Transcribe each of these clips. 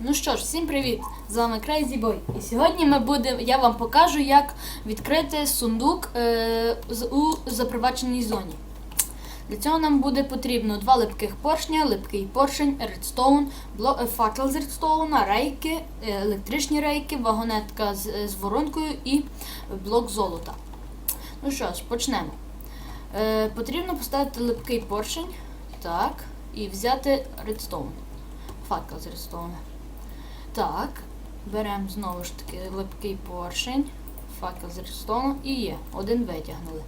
Ну що ж, всім привіт! З вами Crazy Boy. І сьогодні ми будемо, я вам покажу, як відкрити сундук е, у заприваченій зоні. Для цього нам буде потрібно два липких поршня, липкий поршень, редстоун, бло- е, факел з редстоуна, рейки, е, електричні рейки, вагонетка з, е, з воронкою і блок золота. Ну що ж, почнемо. Е, потрібно поставити липкий поршень, так, і взяти редстоун. Факел з редстоуна. Так, беремо знову ж таки липкий поршень, факел з редстоуну і є. Один витягнули.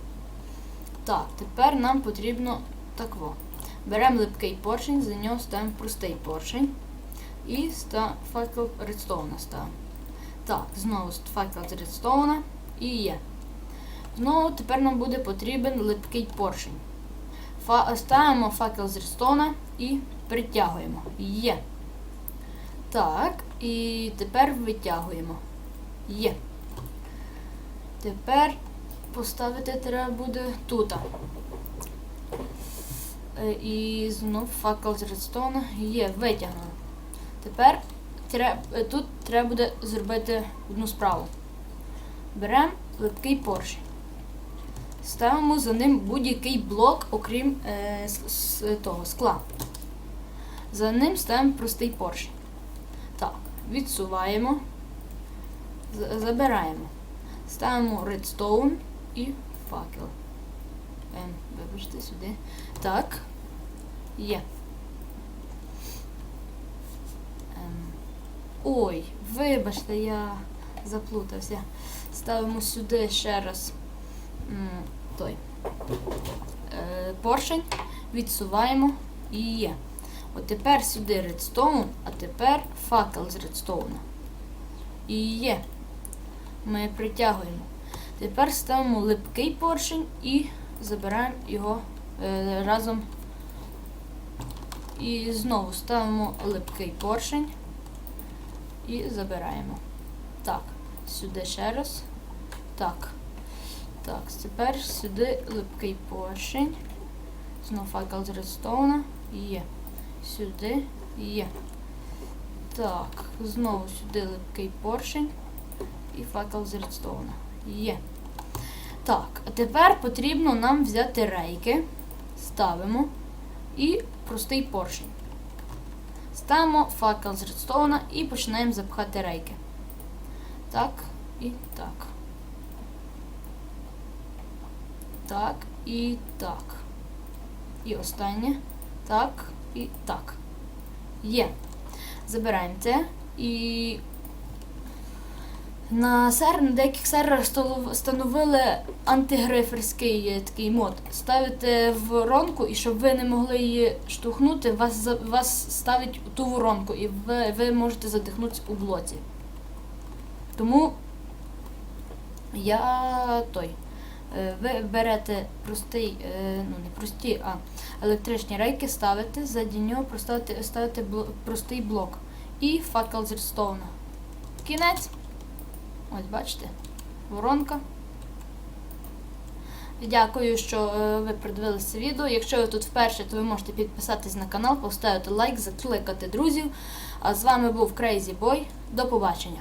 Так, тепер нам потрібно такво. Беремо липкий поршень, за нього ставимо простий поршень. І ста, факел редстоуна ставимо. Так, знову факел з редстоуна і є. Знову тепер нам буде потрібен липкий поршень. Фа, ставимо факел з редстоуна і притягуємо. Є. Так, і тепер витягуємо. Є. Тепер поставити треба буде тут. Е, І знов факел з редстоуна є, витягнули. Тепер е, тут треба буде зробити одну справу. Беремо липкий поршень. Ставимо за ним будь-який блок, окрім е, с- с- того скла. За ним ставимо простий поршень. Відсуваємо, забираємо. Ставимо редстоун і факел. Ем, вибачте сюди. Так. Є. Ем. Ой, вибачте, я заплутався. Ставимо сюди ще раз той е, поршень, відсуваємо і є. От тепер сюди редстоун, а тепер факел з редстоуна. І є. Ми притягуємо. Тепер ставимо липкий поршень і забираємо його е, разом. І знову ставимо липкий поршень і забираємо. Так, сюди ще раз. Так. Так, тепер сюди липкий поршень. Знову факел з редстоуна. Є. Сюди є. Так, знову сюди липкий поршень і факел з редстоуна. Є. Так, а тепер потрібно нам взяти рейки, ставимо і простий поршень. Ставимо факел з редстоуна і починаємо запхати рейки. Так і так. Так і так. І останнє. Так і так. Є. Забираємо це і на сер, на деяких серверах встановили антигриферський е, такий мод. Ставите воронку, і щоб ви не могли її штовхнути, вас, вас ставить ту воронку, і ви, ви можете задихнутися у блоці. Тому я той. Е, Ви берете простий, е, ну не прості, а електричні рейки, ставите, заді нього проставите, ставите бло- простий блок і факел з редстоуна. Кінець. Ось бачите, воронка. Дякую, що е, ви придивилися відео. Якщо ви тут вперше, то ви можете підписатись на канал, поставити лайк, закликати друзів. А з вами був Crazy Boy. До побачення!